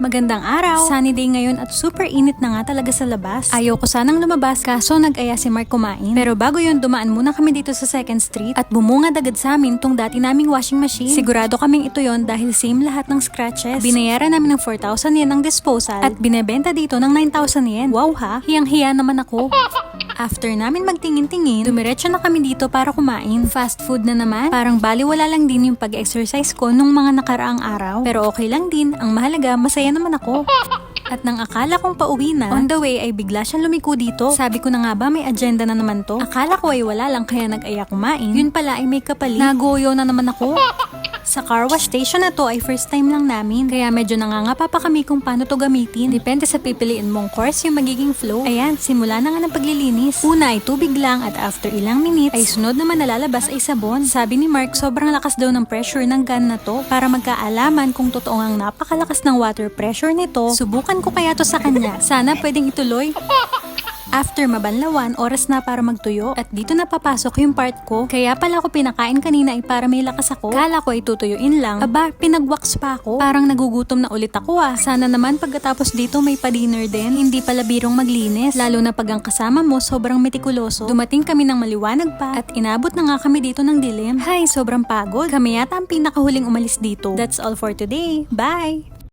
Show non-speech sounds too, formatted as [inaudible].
Magandang araw! Sunny day ngayon at super init na nga talaga sa labas. Ayaw ko sanang lumabas kaso nag-aya si Mark kumain. Pero bago yun, dumaan muna kami dito sa second street at bumungad agad sa amin tong dati naming washing machine. Sigurado kaming ito yon dahil same lahat ng scratches. Binayaran namin ng 4,000 yen ang disposal at binebenta dito ng 9,000 yen. Wow ha! Hiyang-hiya naman ako. After namin magtingin-tingin, dumiretso na kami dito para kumain. Fast food na naman. Parang baliwala lang din yung pag-exercise ko nung mga nakaraang araw. Pero okay lang din. Ang mahalaga, masaya naman ako. [laughs] At nang akala kong pauwi na, on the way ay bigla siyang lumiko dito. Sabi ko na nga ba may agenda na naman to? Akala ko ay wala lang kaya nag-aya kumain. Yun pala ay may kapalit. Nagoyo na naman ako. [laughs] Sa car wash station na to ay first time lang namin. Kaya medyo nangangapa pa kami kung paano to gamitin. Depende sa pipiliin mong course yung magiging flow. Ayan, simula na nga ng paglilinis. Una ay tubig lang at after ilang minutes ay sunod naman nalalabas ay sabon. Sabi ni Mark sobrang lakas daw ng pressure ng gun na to. Para magkaalaman kung totoo ang napakalakas ng water pressure nito, subukan ko kaya to sa kanya. Sana pwedeng ituloy. After mabanlawan, oras na para magtuyo at dito na papasok yung part ko. Kaya pala ako pinakain kanina ay para may lakas ako. Kala ko ay tutuyuin lang. Aba, pinagwax pa ako. Parang nagugutom na ulit ako ah. Sana naman pagkatapos dito may pa-dinner din. Hindi pala birong maglinis. Lalo na pag ang kasama mo sobrang metikuloso. Dumating kami ng maliwanag pa at inabot na nga kami dito ng dilim. Hay, sobrang pagod. Kami yata ang pinakahuling umalis dito. That's all for today. Bye!